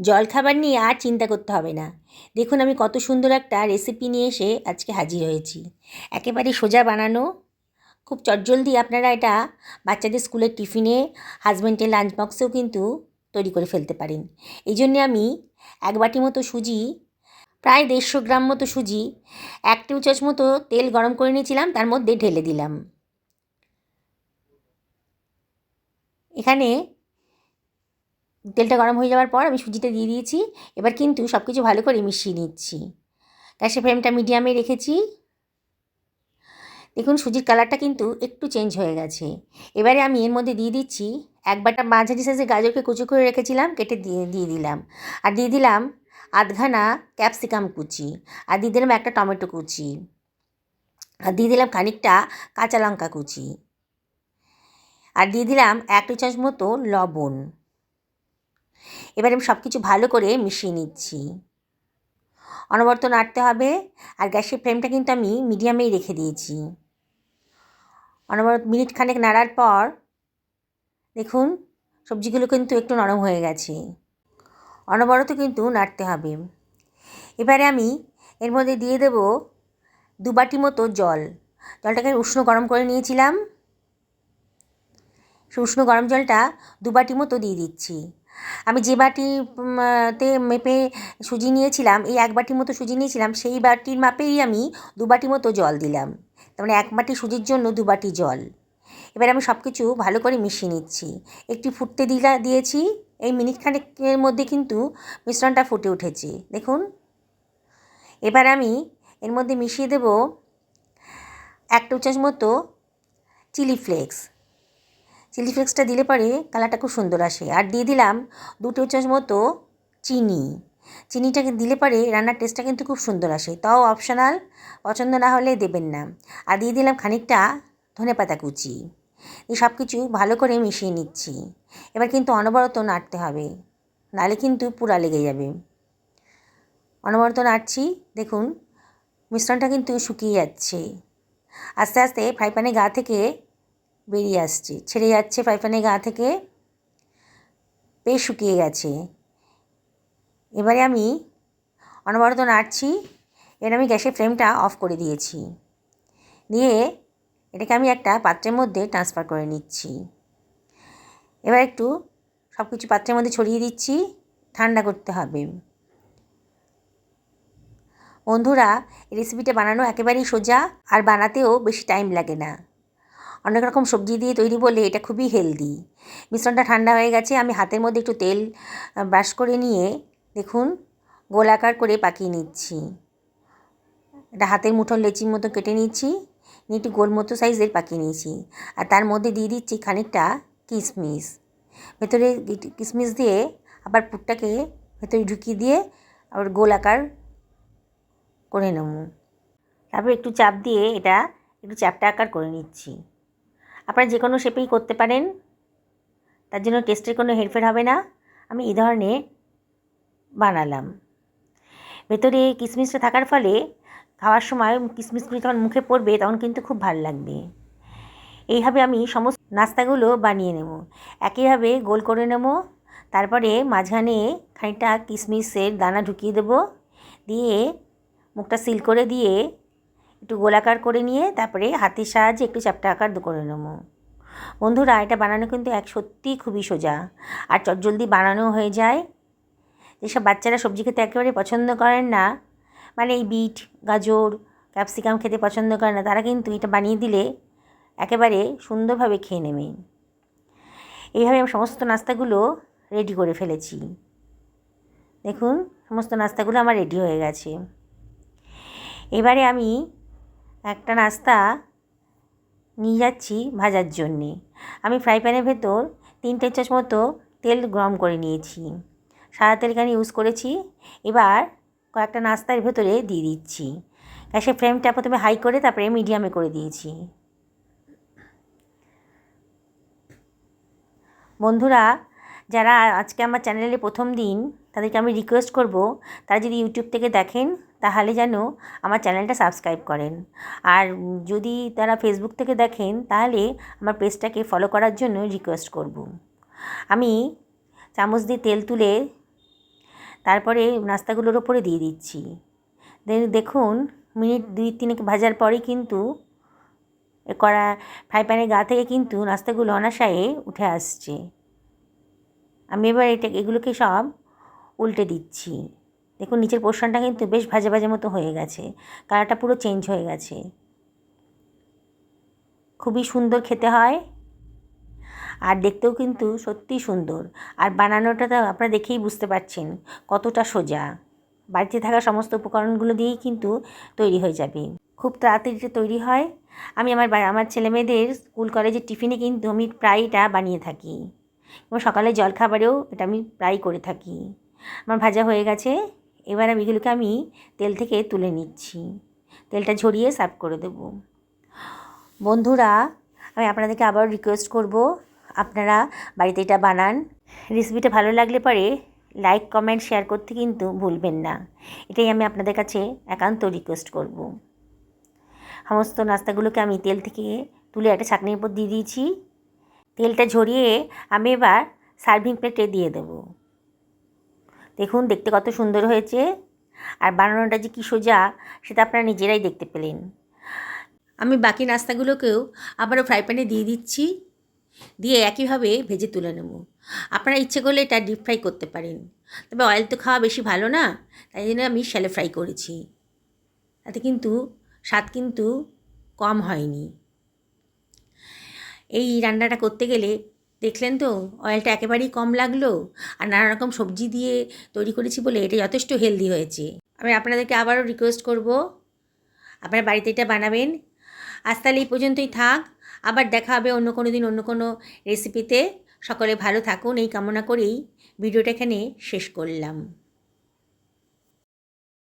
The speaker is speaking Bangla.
জলখাবার নিয়ে আর চিন্তা করতে হবে না। দেখুন আমি কত সুন্দর একটা রেসিপি নিয়ে এসে আজকে হাজির হয়েছি। একেবারে সোজা বানানো। খুব চটজলদি আপনারা এটা বাচ্চাদের স্কুলের টিফিনে হাজব্যান্ডের লাঞ্চ বক্সেও কিন্তু তৈরি করে ফেলতে পারেন। এই জন্যে আমি এক বাটি মতো সুজি, প্রায় দেড়শো গ্রাম মতো সুজি, এক টেবিল চামচ মতো তেল গরম করে নিয়েছিলাম, তার মধ্যে ঢেলে দিলাম। এখানে তেলটা গরম হয়ে যাওয়ার পর আমি সুজিটা দিয়ে দিয়েছি। এবার কিন্তু সব কিছু ভালো করে মিশিয়ে নিচ্ছি। গ্যাসের ফ্লেমটা মিডিয়ামে রেখেছি। দেখুন, সুজির কালারটা কিন্তু একটু চেঞ্জ হয়ে গেছে। এবারে আমি এর মধ্যে দিয়ে দিচ্ছি এক বাটা মাঝারি সাইজের গাজরকে কুচি করে রেখেছিলাম, কেটে দিয়ে দিয়ে দিলাম। আর দিয়ে দিলাম আধখানা ক্যাপসিকাম কুচি। আর দিয়ে দিলাম একটা টমেটো কুচি। আর দিয়ে দিলাম খানিকটা কাঁচা লঙ্কা কুচি। আর দিয়ে দিলাম এক চামচ মতো লবণ। এবার আমি সব কিছু ভালো করে মিশিয়ে নিচ্ছি। অনবরত নাড়তে হবে আর গ্যাসের ফ্লেমটা কিন্তু আমি মিডিয়ামেই রেখে দিয়েছি। অনবরত মিনিট খানেক নাড়ার পর দেখুন সবজিগুলো কিন্তু একটু নরম হয়ে গেছে। অনবরত কিন্তু নাড়তে হবে। এবারে আমি এর মধ্যে দিয়ে দেব দু বাটি মতো জল। জলটাকে উষ্ণ গরম করে নিয়েছিলাম। সে উষ্ণ গরম জলটা দু বাটি মতো দিয়ে দিচ্ছি। আমি যে বাটি তে মেপে সুজি নিয়েছিলাম, এই এক বাটি মতো সুজি নিয়েছিলাম, সেই বাটির মাপেই আমি দু বাটি মতো জল দিলাম। তার মানে এক বাটি সুজির জন্য দু বাটি জল। এবার আমি সব কিছু ভালো করে মিশিয়ে নিচ্ছি। একটি ফুটতে দিলা, দিয়েছি, এই মিনিট খানেকের মধ্যে কিন্তু মিশ্রণটা ফুটে উঠেছে। দেখুন। এবার আমি এর মধ্যে মিশিয়ে দেব এক টু চামচ মতো চিলি ফ্লেক্স। চিলি ফ্লেক্সটা দিলে পরে কালারটা খুব সুন্দর আসে। আর দিয়ে দিলাম দু টেবিল চামচ মতো চিনি। চিনিটাকে দিলে পরে রান্নার টেস্টটা কিন্তু খুব সুন্দর আসে। তাও অপশনাল পছন্দ না হলে দেবেন না। আর দিয়ে দিলাম খানিকটা ধনে পাতা কুচি। এই সব কিছু ভালো করে মিশিয়ে নিচ্ছি। এবার কিন্তু অনবরত নাড়তে হবে। নালে কিন্তু পুরা লেগে যাবে। অনবরত নাড়ছি, দেখুন, মিশ্রণটা কিন্তু শুকিয়ে যাচ্ছে। আস্তে আস্তে ফ্রাই প্যানের গা থেকে বেরিয়ে আসছে। ছেড়ে যাচ্ছে প্যানের গা থেকে। বেশ শুকিয়ে গেছে। এবারে আমি অনবরত নাড়ছি। এবার আমি গ্যাসের ফ্লেমটা অফ করে দিয়েছি। দিয়ে এটাকে আমি একটা পাত্রের মধ্যে ট্রান্সফার করে নিচ্ছি। এবার একটু সব কিছু পাত্রের মধ্যে ছড়িয়ে দিচ্ছি। ঠান্ডা করতে হবে। বন্ধুরা রেসিপিটা বানানো একেবারেই সোজা। আর বানাতেও বেশি টাইম লাগে না। অনেক রকম সবজি দিয়ে তৈরি বলে এটা খুবই হেলদি। মিশ্রণটা ঠান্ডা হয়ে গেছে, আমি হাতের মধ্যে একটু তেল ব্রাশ করে নিয়ে দেখুন গোলাকার করে পাকিয়ে নিচ্ছি। এটা হাতের মুঠোর লেচির মতো কেটে নিচ্ছি, নিয়ে একটু গোল মতো সাইজের পাকিয়ে নিয়েছি। আর তার মধ্যে দিয়ে দিচ্ছি খানিকটা কিশমিশ ভেতরে কিশমিশ দিয়ে আবার পুরটাকে ভেতরে ঢুকিয়ে দিয়ে আবার গোল আকার করে নেব। তারপর একটু চাপ দিয়ে এটা, একটু চ্যাপটা আকার করে নিচ্ছি। আপনারা যে কোনো শেপেই করতে পারেন। তার জন্য টেস্টের কোনো হেরফের হবে না। আমি এই ধরনের বানালাম। ভেতরে কিশমিশটা থাকার ফলে খাওয়ার সময় কিশমিশগুলি যখন মুখে পড়বে তখন কিন্তু খুব ভালো লাগবে। এইভাবে আমি সমস্ত নাস্তাগুলো বানিয়ে নেব। একইভাবে গোল করে নেব। তারপরে মাঝখানে খানিকটা কিশমিশের দানা ঢুকিয়ে দেবো। দিয়ে মুখটা সিল করে দিয়ে একটু গোলাকার করে নিয়ে তারপরে হাতের সাহায্যে একটু চ্যাপটা আকার করে নেব। বন্ধুরা, এটা বানানো কিন্তু এক সত্যিই খুবই সোজা। আর চটজলদি বানানো হয়ে যায়। যেসব বাচ্চারা সবজি খেতে একেবারে পছন্দ করেন না মানে এই বিট, গাজর, ক্যাপসিকাম খেতে পছন্দ করে না, তারা কিন্তু এটা বানিয়ে দিলে একেবারে সুন্দরভাবে খেয়ে নেবে। এইভাবে আমি সমস্ত নাস্তাগুলো রেডি করে ফেলেছি। দেখুন, সমস্ত নাস্তাগুলো আমার রেডি হয়ে গেছে। এবারে আমি একটা নাস্তা নিয়ে যাচ্ছি ভাজার জন্যে। আমি ফ্রাই প্যানের ভেতর তিনটে চাষ মতো তেল গরম করে নিয়েছি। সাদা তেল এখানে ইউজ করেছি। এবার কয়েকটা নাস্তার ভেতরে দিয়ে দিচ্ছি। গ্যাসের ফ্লেমটা প্রথমে হাই করে তারপরে মিডিয়ামে করে দিয়েছি। বন্ধুরা, যারা আজকে আমার চ্যানেলে প্রথম দিন, তাদেরকে আমি রিকোয়েস্ট করব, তারা যদি ইউটিউব থেকে দেখেন তাহলে যেন আমার চ্যানেলটা সাবস্ক্রাইব করেন। আর যদি তারা ফেসবুক থেকে দেখেন, তাহলে আমার পেজটাকে ফলো করার জন্য রিকোয়েস্ট করব। আমি চামচ দিয়ে তেল তুলে তারপরে নাস্তাগুলোর ওপরে দিয়ে দিচ্ছি। দেখুন, মিনিট দুই তিনেক ভাজার পরেই কিন্তু কড়া ফ্রাই প্যানের গা থেকে কিন্তু নাস্তাগুলো অনাশায়ে উঠে আসছে। আমি এবার এটা এগুলোকে সব উল্টে দিচ্ছি। দেখুন, নিচের পোর্শনটা কিন্তু বেশ ভাজা ভাজা মতো হয়ে গেছে। কালারটা পুরো চেঞ্জ হয়ে গেছে। খুবই সুন্দর খেতে হয়। আর দেখতেও কিন্তু সত্যিই সুন্দর। আর বানানোটা তো আপনারা দেখেই বুঝতে পারছেন, কতটা সোজা। বাড়িতে থাকা সমস্ত উপকরণগুলো দিয়েই কিন্তু তৈরি হয়ে যাবে। খুব তাড়াতাড়ি তৈরি হয়। আমি আমার আমার ছেলেমেয়েদের স্কুল, কলেজের টিফিনে কিন্তু আমি প্রায় এটা বানিয়ে থাকি। এবং সকালে জলখাবারেও এটা আমি প্রায় করে থাকি। আমার ভাজা হয়ে গেছে। এবার আমি এগুলোকে আমি তেল থেকে তুলে নিচ্ছি। তেলটা ঝরিয়ে সার্ভ করে দেবো। বন্ধুরা, আমি আপনাদেরকে আবার রিকোয়েস্ট করব, আপনারা বাড়িতে এটা বানান। রেসিপিটা ভালো লাগলে পরে লাইক কমেন্ট শেয়ার করতে কিন্তু ভুলবেন না। এটাই আমি আপনাদের কাছে একান্ত রিকোয়েস্ট করব। সমস্ত নাস্তাগুলোকে আমি তেল থেকে তুলে একটা ছাঁকনির উপর দিয়ে দিয়েছি। তেলটা ঝরিয়ে আমি এবার সার্ভিং প্লেটে দিয়ে দেবো। দেখুন, দেখতে কত সুন্দর হয়েছে। আর বানানোটা যে কী সোজা, সেটা আপনারা নিজেরাই দেখতে পেলেন। আমি বাকি নাস্তাগুলোকেও আবারও ফ্রাই প্যানে দিয়ে দিচ্ছি। দিয়ে একইভাবে ভেজে তুলে নেব। আপনারা ইচ্ছে করলে এটা ডিপ ফ্রাই করতে পারেন। তবে অয়েল তো খাওয়া বেশি ভালো না, তাই জন্য আমি শ্যালো ফ্রাই করেছি। তাতে কিন্তু স্বাদ কিন্তু কম হয়নি। এই রান্নাটা করতে গেলে দেখলেন তো? অয়েলটা একেবারেই কম লাগল আর নানা রকম সবজি দিয়ে তৈরি করেছি বলে এটা যথেষ্ট হেলদি হয়েছে। আমি আপনাদেরকে আবারও রিকোয়েস্ট করব। আপনারা বাড়িতে এটা বানাবেন। আজ তাহলে এই পর্যন্তই থাক। আবার দেখা হবে অন্য কোনো দিন অন্য কোনো রেসিপিতে সকলে ভালো থাকুন, এই কামনা করেই ভিডিওটা এখানে শেষ করলাম।